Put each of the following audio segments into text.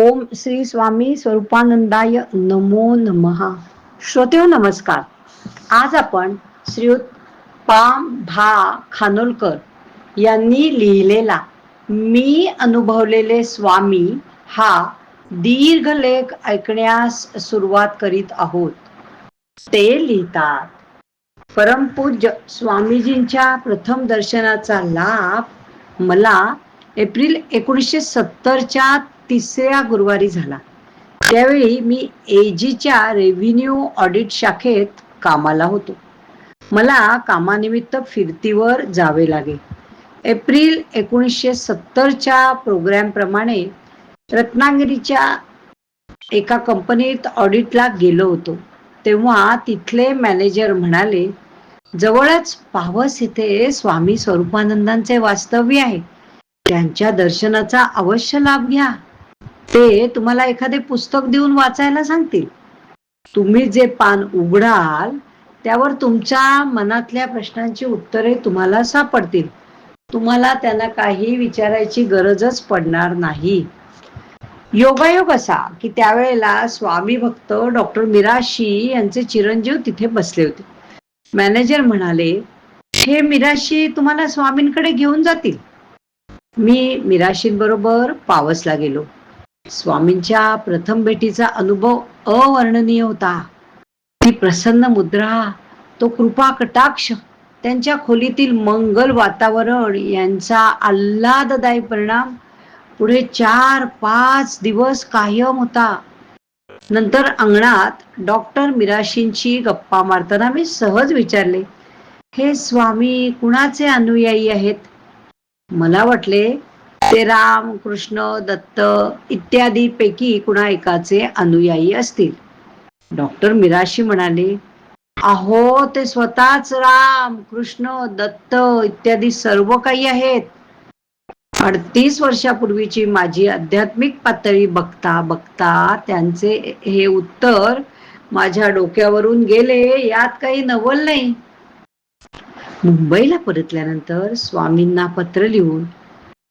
ओम श्री स्वामी स्वरूपानंदाय नमो नमहा श्रोतेव नमस्कार. आज आपण श्रीयुत पाम भा खानोलकर यांनी लिहिलेला मी अनुभवलेले स्वामी हा दीर्घ लेख ऐकण्यास सुरुवात करीत आहोत. ते लिहितात परमपूज्य स्वामीजींच्या प्रथम दर्शनाचा लाभ मला एप्रिल एकोणीसशे सत्तरच्या तिसऱ्या गुरुवारी झाला. त्यावेळी मी एजीच्या रेव्हेन्यू ऑडिट शाखेत कामाला होतो. मला कामानिमित्त फिरतीवर जावे लागे. एप्रिल एकोणीसशे सत्तरच्या प्रोग्रॅमप्रमाणे रत्नागिरीच्या एका कंपनीत ऑडिटला गेलो होतो. तेव्हा तिथले मॅनेजर म्हणाले जवळच पावस इथे स्वामी स्वरूपानंदांचे वास्तव्य आहे. त्यांच्या दर्शनाचा अवश्य लाभ घ्या. ते तुम्हाला एखादे पुस्तक देऊन वाचायला सांगतील. तुम्ही जे पान उघडाल त्यावर तुमच्या मनातल्या प्रश्नांची उत्तरे तुम्हाला सापडतील. तुम्हाला त्यांना काही विचारायची गरजच पडणार नाही. योगायोग असा की त्यावेळेला स्वामी भक्त डॉक्टर मिराशी यांचे चिरंजीव तिथे बसले होते. मॅनेजर म्हणाले हे मिराशी तुम्हाला स्वामींकडे घेऊन जातील. मी मिराशींबरोबर पावसला गेलो. स्वामींच्या प्रथम भेटीचा अनुभव अवर्णनीय होता. ती प्रसन्न मुद्रा तो कृपा कटाक्ष त्यांच्या खोलीतील मंगल वातावरण यांचा आल्हाददायी परिणाम पुढे चार पाच दिवस कायम होता. नंतर अंगणात डॉक्टर मिराशींची गप्पा मारताना मी सहज विचारले हे स्वामी कुणाचे अनुयायी आहेत? मला वाटले ते राम कृष्ण दत्त इत्यादी पैकी कुणा एकाचे अनुयायी असतील. डॉक्टर मिराशी म्हणाले अहो ते स्वतःच राम कृष्ण दत्त इत्यादी सर्व काही आहेत. अडतीस वर्षापूर्वीची माझी आध्यात्मिक पातळी बघता बघता त्यांचे हे उत्तर माझ्या डोक्यावरून गेले यात काही नवल नाही. मुंबईला परतल्यानंतर स्वामींना पत्र लिहून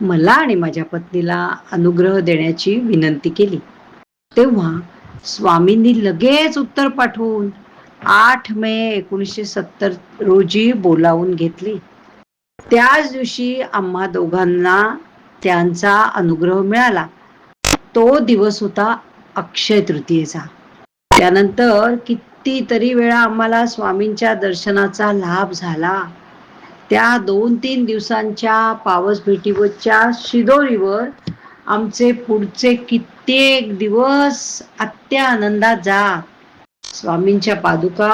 मला आणि माझ्या पत्नीला अनुग्रह देण्याची विनंती केली. तेव्हा स्वामींनी लगेच उत्तर पाठवून आठ मे एकोणीसशे सत्तर रोजी बोलावून घेतली. त्याच दिवशी आम्हा दोघांना त्यांचा अनुग्रह मिळाला. तो दिवस होता अक्षय तृतीयेचा. त्यानंतर कितीतरी वेळा आम्हाला स्वामींच्या दर्शनाचा लाभ झाला. त्या दोन तीन दिवसांच्या पावस भेटीवरच्या शिदोरीवर आमचे पुढचे कित्येक दिवस अत्या आनंदात जात स्वामींच्या पादुका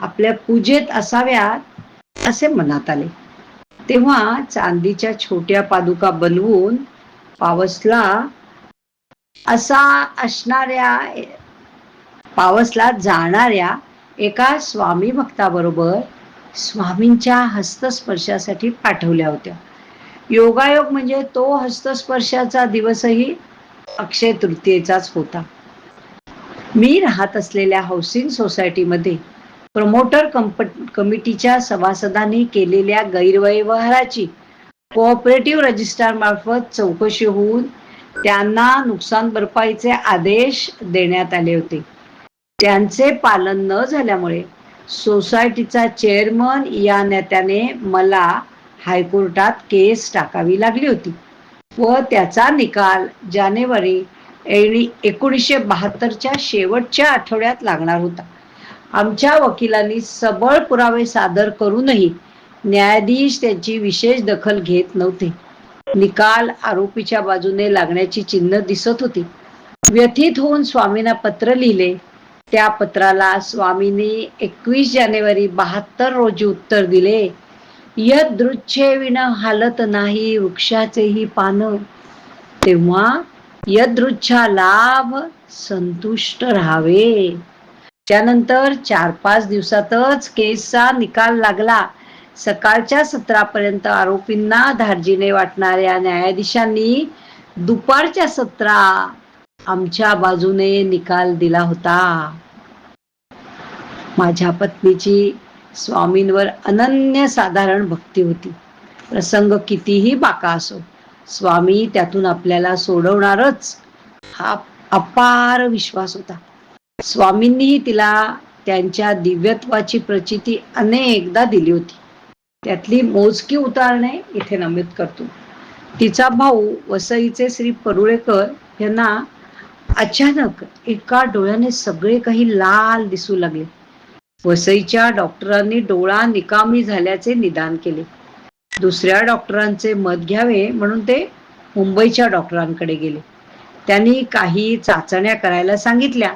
आपल्या पूजेत असाव्यात असे मनात आले. तेव्हा चांदीच्या छोट्या पादुका बनवून पावसला असा असणाऱ्या पावसला जाणाऱ्या एका स्वामी भक्ताबरोबर स्वामींच्या हस्तस्पर्शासाठी पाठवल्या होत्या. योगायोग म्हणजे तो हस्तस्पर्शाचा दिवसही अक्षय तृतीयेचाच होता. मी राहत असलेल्या हाऊसिंग सोसायटीमध्ये प्रमोटर कमिटीच्या सभासदांनी केलेल्या गैरव्यवहाराची कोऑपरेटिव्ह रजिस्ट्रार मार्फत चौकशी होऊन त्यांना नुकसान भरपाईचे आदेश देण्यात आले होते. त्यांचे पालन न झाल्यामुळे सोसायटीचा चेअरमन या नेत्याने मला हायकोर्टात केस टाकावी लागली होती व त्याचा निकाल जानेवारी एकोणीसशे बहात्तरच्या शेवटच्या आठवड्यात लागणार होता. आमच्या वकिलांनी सबळ पुरावे सादर करूनही न्यायाधीश त्यांची विशेष दखल घेत नव्हते. निकाल आरोपीच्या बाजूने लागण्याची चिन्ह दिसत होती. व्यथित होऊन स्वामींना पत्र लिहिले त्या पत्राला स्वामीने एकवीस जानेवारी बहात्तर रोजी उत्तर दिले. यदृच्छे विण हालत नाही वृक्षाचेही पान. तेव्हा यदृच्छा लाभ संतुष्ट राहावे. त्यानंतर चार पाच दिवसातच केसचा निकाल लागला. सकाळच्या सत्रापर्यंत आरोपींना धार्जीने वाटणाऱ्या न्यायाधीशांनी दुपारच्या सत्रा आमच्या बाजूने निकाल दिला होता. माझ्या पत्नीची स्वामींवर अनन्य साधारण भक्ती होती. प्रसंग कितीही बाका असो स्वामी त्यातून आपल्याला सोडवणारच हा अपार विश्वास होता. स्वामींनीही तिला त्यांच्या दिव्यत्वाची प्रचिती अनेकदा दिली होती. त्यातली मोजकी उतारणे इथे नमूद करतो. तिचा भाऊ वसईचे श्री परुळेकर यांना अचानक एका डोळ्याने सगळे काही लाल दिसू लागले. वसईच्या डॉक्टरांनी डोळा निकामी झाल्याचे निदान केले. दुसऱ्या डॉक्टरांचे मत घ्यावे म्हणून ते मुंबईच्या डॉक्टरांकडे गेले. त्यांनी काही चाचण्या करायला सांगितल्या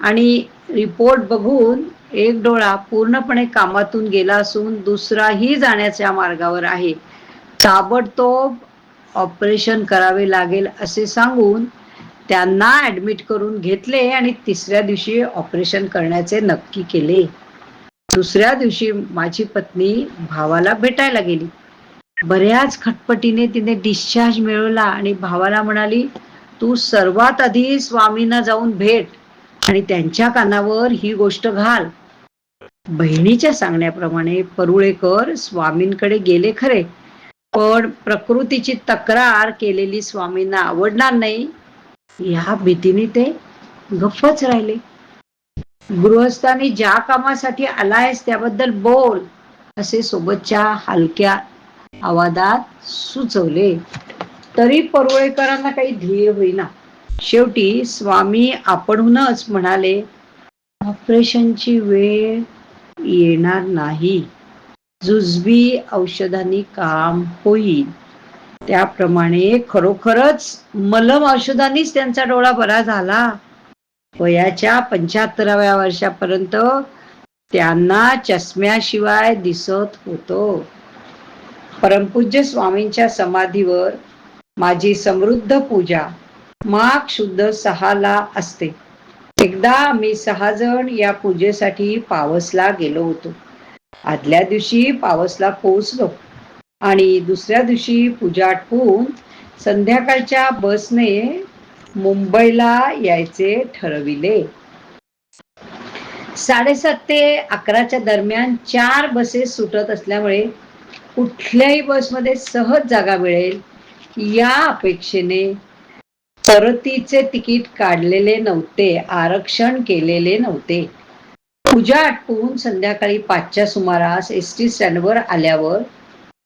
आणि रिपोर्ट बघून एक डोळा पूर्णपणे कामातून गेला असून दुसराही जाण्याच्या मार्गावर आहे. ताबडतोब ऑपरेशन करावे लागेल असे सांगून त्यांना ऍडमिट करून घेतले आणि तिसऱ्या दिवशी ऑपरेशन करण्याचे नक्की केले. दुसऱ्या दिवशी माझी पत्नी भावाला भेटायला गेली. बऱ्याच खटपटीने तिने डिस्चार्ज मिळवला आणि भावाला म्हणाली तू सर्वात आधी स्वामींना जाऊन भेट आणि त्यांच्या कानावर ही गोष्ट घाल. बहिणीच्या सांगण्याप्रमाणे परुळेकर स्वामींकडे गेले खरे पण प्रकृतीची तक्रार केलेली स्वामींना आवडणार नाही. या भीतीने ते गप्पच राहिले. गृहस्थांनी ज्या कामासाठी आलायस त्याबद्दल बोल असे सोबतच्या हलक्या आवाजात सुचवले. तरी परुळेकरांना काही धीर होईना. शेवटी स्वामी आपणहूनच म्हणाले ऑपरेशनची वेळ येणार नाही. जुजबी औषधांनी काम होईल. त्याप्रमाणे खरोखरच मलम औषधांनीच त्यांचा डोळा बरा झाला. वयाच्या पंच्याहत्तराव्या वर्षापर्यंत त्यांना चष्म्याशिवाय दिसत होतो. परमपूज्य स्वामींच्या समाधीवर माझी समृद्ध पूजा माघ शुद्ध सहाला असते. एकदा आम्ही सहा जण या पूजेसाठी पावसला गेलो होतो. आदल्या दिवशी पावसला पोहोचलो. आणि दुसऱ्या दिवशी पूजा आटपून संध्याकाळच्या बसने मुंबईला यायचे ठरविले. साडेसात ते अकराच्या दरम्यान चार बसेस सुटत असल्यामुळे कुठल्याही बसमध्ये सहज जागा मिळेल या अपेक्षेने परतीचे तिकीट काढलेले नव्हते आरक्षण केलेले नव्हते. पूजा आटपून संध्याकाळी पाचच्या सुमारास एस टी स्टँडवर आल्यावर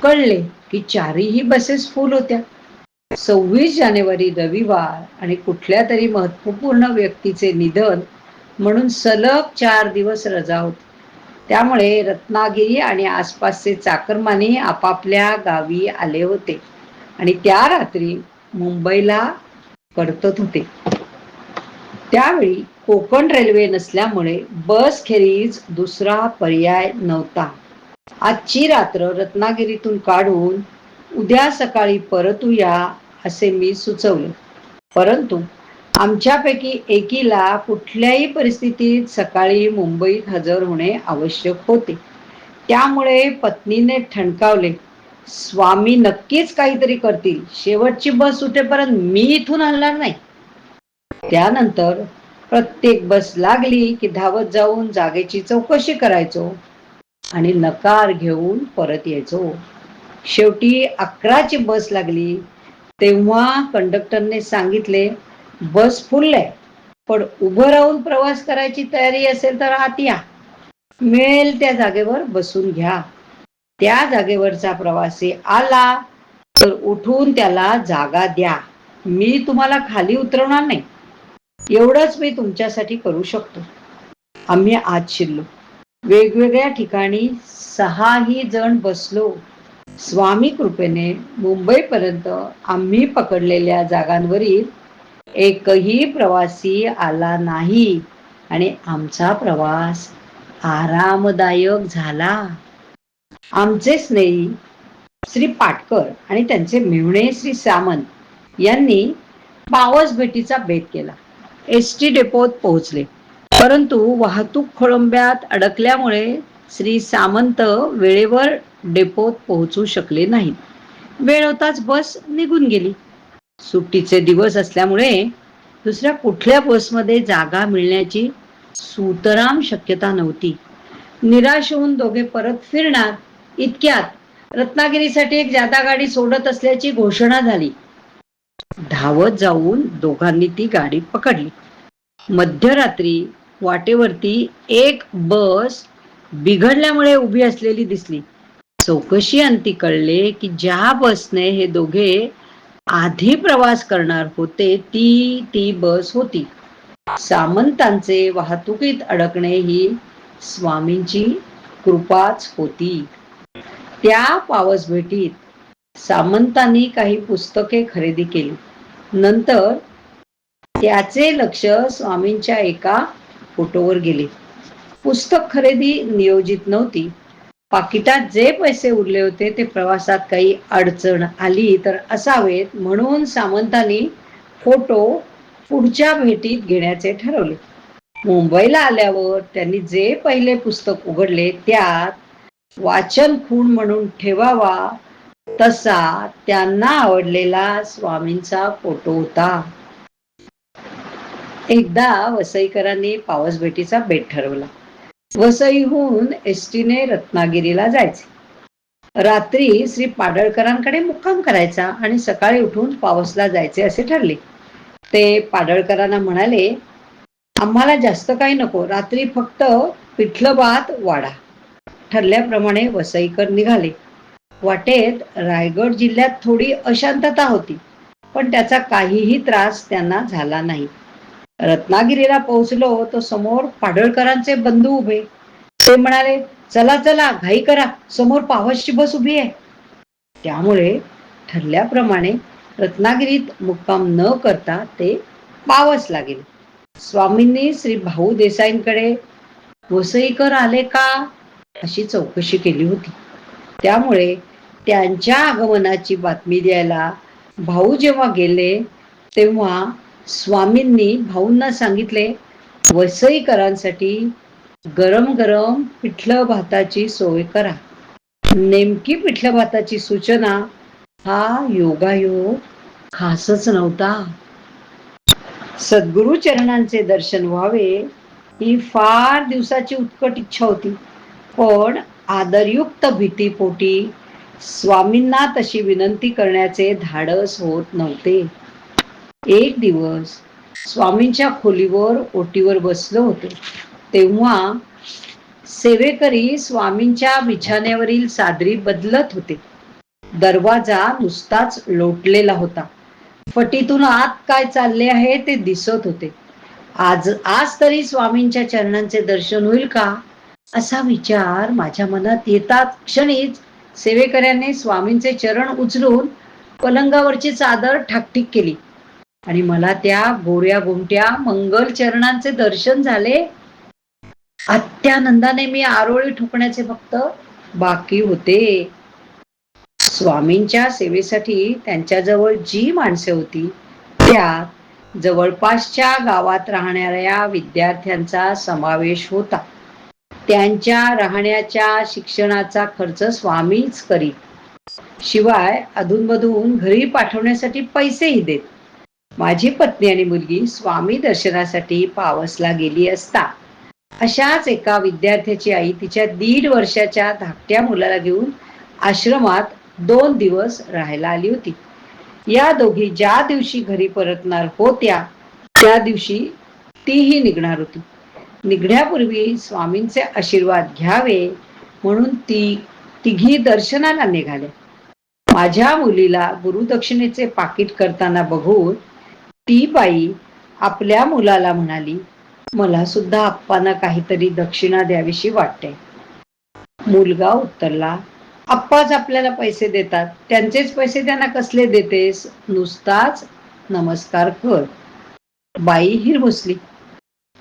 कळले की चारही बसेस फुल होत्या. सव्वीस जानेवारी रविवार आणि कुठल्या तरी महत्त्वपूर्ण व्यक्तीचे निधन म्हणून सलग चार दिवस रजा होती. त्यामुळे रत्नागिरी आणि आसपासचे चाकरमानी आपापल्या गावी आले होते आणि त्या रात्री मुंबईला परतत होते. त्यावेळी कोकण रेल्वे नसल्यामुळे बस खेरीज दुसरा पर्याय नव्हता. आजची रात्र रत्नागिरीतून काढून उद्या सकाळी परतूया असे मी सुचवले. परंतु आमच्यापैकी एकीला कुठल्याही परिस्थितीत सकाळी मुंबईत हजर होणे आवश्यक होते. त्यामुळे पत्नीने ठणकावले स्वामी नक्कीच काहीतरी करतील. शेवटची बस सुटेपर्यंत मी इथून हलणार नाही. त्यानंतर प्रत्येक बस लागली की धावत जाऊन जागेची चौकशी करायचो. आणि नकार घेऊन परत यायचो. शेवटी अकराची बस लागली. तेव्हा कंडक्टरने सांगितले बस फुल आहे. पण उभं राहून प्रवास करायची तयारी असेल तर आत या. मिळेल त्या जागेवर बसून घ्या. त्या जागेवरचा प्रवासी आला तर उठून त्याला जागा द्या. मी तुम्हाला खाली उतरवणार नाही. एवढंच मी तुमच्यासाठी करू शकतो. आम्ही आत शिरलो. वेगवेगळ्या ठिकाणी सहाही जण बसलो. स्वामी कृपेने मुंबईपर्यंत आम्ही पकडलेल्या जागांवरील एकही प्रवासी आला नाही आणि आमचा प्रवास आरामदायक झाला. आमचे स्नेही श्री पाटकर आणि त्यांचे मेहुणे श्री सामंत यांनी पावस भेटीचा बेत केला. एस टी डेपोत पोहोचले. परंतु वाहतूक खोळंब्यात अडकल्यामुळे श्री सामंत वेळेवर डेपोत पोहोचू शकले नाहीत वेळ होताच बस निघून गेली. सुट्टीचे दिवस असल्यामुळे दुसऱ्या कुठल्या बसमध्ये जागा मिळण्याची सुतराम शक्यता नव्हती. निराश होऊन दोघे परत फिरणार. इतक्यात रत्नागिरीसाठी एक जादा गाडी सोडत असल्याची घोषणा झाली. धावत जाऊन दोघांनी ती गाडी पकडली. मध्यरात्री वाटेवरती एक बस बिघडल्यामुळे उभी असलेली दिसली. चौकशी अंती कळले की ज्या बसने हे दोघे आधी प्रवास करणार होते ती ती बस होती. सामंतांचे वाहतुकीत अडकणे ही स्वामींची कृपाच होती. त्या पावस भेटीत सामंतांनी काही पुस्तके खरेदी केली. नंतर त्याचे लक्ष स्वामींच्या एका फोटोवर गेले. पुस्तक खरेदी नियोजित नव्हती. पाकिटात जे पैसे उरले होते ते प्रवासात काही अडचण आली तर असावेत म्हणून सामंतांनी फोटो पुढच्या भेटीत घेण्याचे ठरवले. मुंबईला आल्यावर त्यांनी जे पहिले पुस्तक उघडले त्यात वाचन खूण म्हणून ठेवावा तसा त्यांना आवडलेला स्वामींचा फोटो होता. एकदा वसईकरांनी पावस भेटीचा बेट ठरवला. वसईहून एसटीने रत्नागिरीला जायचे. रात्री श्री पाडळकरांकडे मुक्काम करायचा आणि सकाळी उठून पावसला जायचे असे ठरले. ते पाडळकरांना म्हणाले आम्हाला जास्त काही नको रात्री फक्त पिठलं भात वाडा ठरल्याप्रमाणे वसईकर निघाले. वाटेत रायगड जिल्ह्यात थोडी अशांतता होती पण त्याचा काहीही त्रास त्यांना झाला नाही. रत्नागिरीला पोहोचलो तो समोर पाडळकरांचे बंधू उभे. ते म्हणाले चला चला घाई करा समोर पावसची बस उभी आहे. त्यामुळे ठरल्याप्रमाणे रत्नागिरीत मुक्काम न करता ते पावस लागेल. स्वामींनी श्री भाऊ देसाईंकडे वसईकर आले का? अशी चौकशी केली होती. त्यामुळे त्यांच्या आगमनाची बातमी द्यायला भाऊ जेव्हा गेले तेव्हा स्वामींनी भाऊंना सांगितले वसईकरांसाठी गरम गरम पिठलं भाताची सोय करा. नेमकी पिठलं भाताची सूचना हा योगायोग खासच नव्हता. सद्गुरु चरणांचे दर्शन व्हावे ही फार दिवसाची उत्कट इच्छा होती. पण आदरयुक्त भीतीपोटी स्वामींना तशी विनंती करण्याचे धाडस होत नव्हते. एक दिवस स्वामींच्या खोलीवर ओटीवर बसलो होतो. तेव्हा सेवेकरी स्वामींच्या बिछाण्यावरील सादरी बदलत होते. दरवाजा नुसताच लोटलेला होता. फटीतून आत काय चालले आहे ते दिसत होते. आज आज तरी स्वामींच्या चरणांचे दर्शन होईल का? असा विचार माझ्या मनात येतात क्षणीच सेवेकऱ्याने स्वामींचे चरण उचलून पलंगावरची चादर ठाकठीक केली. आणि मला त्या गोऱ्या गोमट्या मंगल चरणांचे दर्शन झाले. अत्यानंदाने मी आरोळी ठोकण्याचे फक्त बाकी होते. स्वामींच्या सेवेसाठी त्यांच्याजवळ जी माणसे होती त्यात जवळपासच्या गावात राहणाऱ्या विद्यार्थ्यांचा समावेश होता. त्यांच्या राहण्याच्या शिक्षणाचा खर्च स्वामीच करीत. शिवाय अधूनमधून घरी पाठवण्यासाठी पैसेही देत. माझी पत्नी आणि मुलगी स्वामी दर्शनासाठी पावसला गेली असता. अशाच एका विद्यार्थ्याची आई तिच्या दीड वर्षाच्या धाकट्या मुलाला घेऊन आश्रमात दोन दिवस राहायला आली होती. या दोघी ज्या दिवशी घरी परतणार होत्या त्या दिवशी तीही निघणार होती. निघण्यापूर्वी स्वामींचे आशीर्वाद घ्यावे म्हणून ती तिघी दर्शनाला निघाले माझ्या मुलीला गुरुदक्षिणेचे पाकिट करताना बघून ती बाई आपल्या मुलाला म्हणाली मला सुद्धा आप्पांना काहीतरी दक्षिणा द्यावीशी वाटते. मुलगा उत्तरला आप्पाच आपल्याला पैसे देतात. त्यांचेच पैसे त्यांना कसले देतेस? नुसताच नमस्कार कर. बाई हिरमुसली.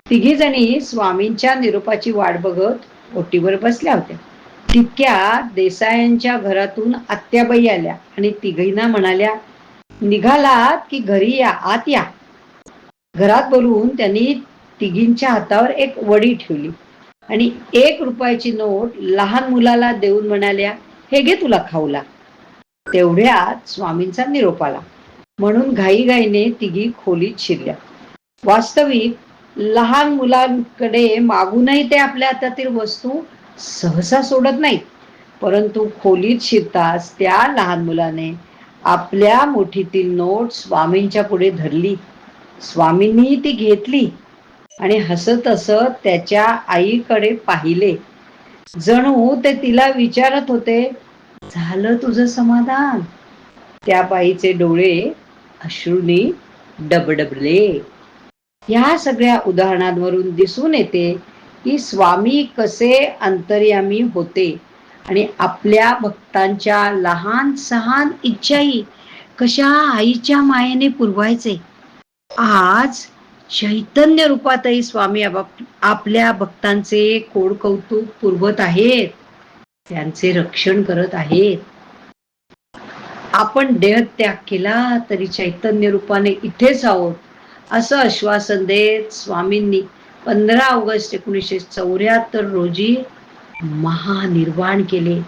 तिघी जणी स्वामींच्या निरोपाची वाट बघत ओटीवर बसल्या होत्या. तितक्या देसायांच्या घरातून आत्याबाई आल्या आणि तिघींना म्हणाल्या निघालात की घरी या आत या. घरात बोलवून त्यांनी तिघींच्या हातावर एक वडी ठेवली. आणि एक रुपयाची नोट लहान मुलाला देऊन म्हणाल्या हे घे तुला खाऊला. तेवढ्यात स्वामींचा निरोप आला. म्हणून घाईघाईने तिघी खोलीत शिरल्या. वास्तविक लहान मुलांकडे मागूनही ते आपल्या हातातील वस्तू सहसा सोडत नाहीत. परंतु खोलीत शिरताच त्या लहान मुलाने आपल्या मुठीतील नोट स्वामींच्या पुढे धरली. स्वामींनी ती घेतली आणि हसत हसत त्याच्या आईकडे पाहिले. जणू ते तिला विचारत होते झालं तुझं समाधान? त्या बाईचे डोळे अश्रूनी डबडबले. या सगळ्या उदाहरणांवरून दिसून येते की स्वामी कसे अंतर्यामी होते. आणि आपल्या भक्तांच्या लहान सहान इच्छाही कशा आईच्या मायेने पुरवायचे. आज चैतन्य रूपातही स्वामी आपल्या भक्तांचे कोड कौतुक पुरवत आहेत. त्यांचे रक्षण करत आहेत. आपण देहत्याग केला तरी चैतन्य रूपाने इथेच आहोत असं आश्वासन देत स्वामींनी पंधरा ऑगस्ट एकोणीसशे चौऱ्याहत्तर रोजी महानिर्वाण केले.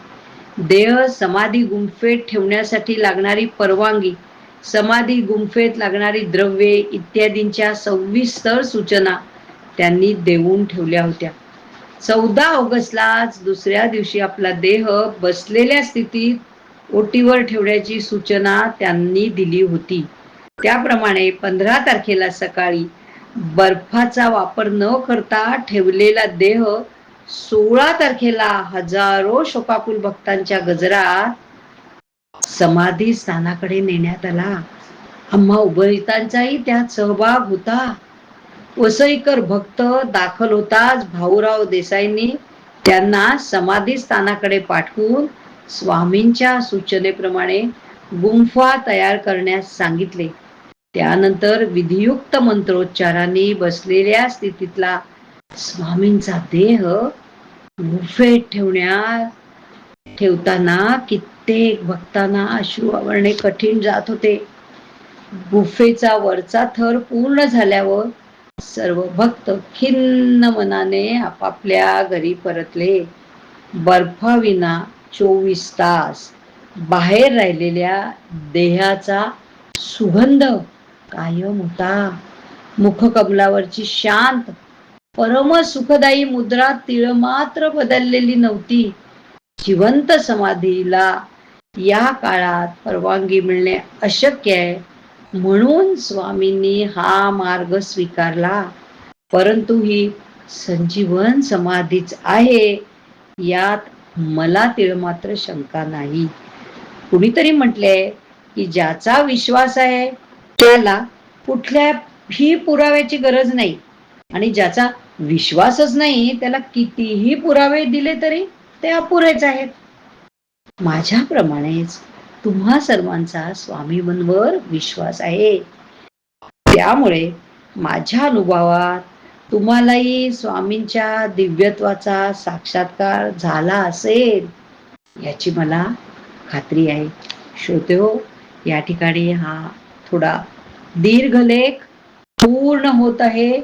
देह समाधी गुंफेत ठेवण्यासाठी लागणारी परवानगी समाधी गुंफेत लागणारी द्रव्ये इत्यादींच्या सविस्तर सूचना त्यांनी देऊन ठेवल्या होत्या. चौदा ऑगस्टलाच दुसऱ्या दिवशी आपला देह बसलेल्या स्थितीत ओटीवर ठेवण्याची सूचना त्यांनी दिली होती. त्याप्रमाणे पंधरा तारखेला सकाळी बर्फाचा वापर न करता ठेवलेला देह सोळा तारखेला हजारो शोकाकुल भक्तांच्या गजरात समाधी स्थानाकडे नेण्यात आला. आम्हा उभयतांचाही त्यात सहभाग होता. वसईकर भक्त दाखल होताच भाऊराव देसाईंनी त्यांना समाधी स्थानाकडे पाठवून स्वामींच्या सूचनेप्रमाणे गुंफा तयार करण्यास सांगितले. त्यानंतर विधियुक्त मंत्रोच्चारांनी बसलेल्या स्थितीतला स्वामींचा देह गुफेत ठेवण्यात ठेवताना कित्येक भक्तांना अश्रू आवरणे कठीण जात होते. गुफेचा वरचा थर पूर्ण झाल्यावर सर्व भक्त खिन्न मनाने आपापल्या घरी परतले. बर्फाविना चोवीस तास बाहेर राहिलेल्या देहाचा सुगंध कायम होता. मुखकमलावरची शांत परम सुखदायी मुद्रा तिळ मात्र बदललेली नव्हती. जिवंत समाधीला या काळात परवानगी मिळणे अशक्य आहे. म्हणून स्वामींनी हा मार्ग स्वीकारला. परंतु ही संजीवन समाधीच आहे. यात मला तिळ मात्र शंका नाही. कुणीतरी म्हटले की ज्याचा विश्वास आहे त्याला कुठल्याही पुराव्याची गरज नाही. आणि ज्याचा विश्वासच नाही त्याला कितीही पुरावे दिले तरी ते अपुरेच आहेत. माझ्याप्रमाणेच तुम्हा सर्वांचा स्वामींवर विश्वास आहे. त्यामुळे माझ्या अनुभवात तुम्हालाही स्वामींच्या दिव्यत्वाचा साक्षात्कार झाला असेल याची मला खात्री आहे. श्रोते हो या ठिकाणी हा थोडा दीर्घ लेख पूर्ण होत आहे.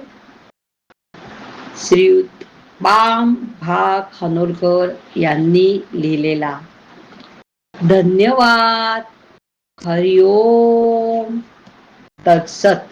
श्रीयुत बाम भा खानोलकर यांनी लिहिलेला. धन्यवाद. हरिओम. तत्सत.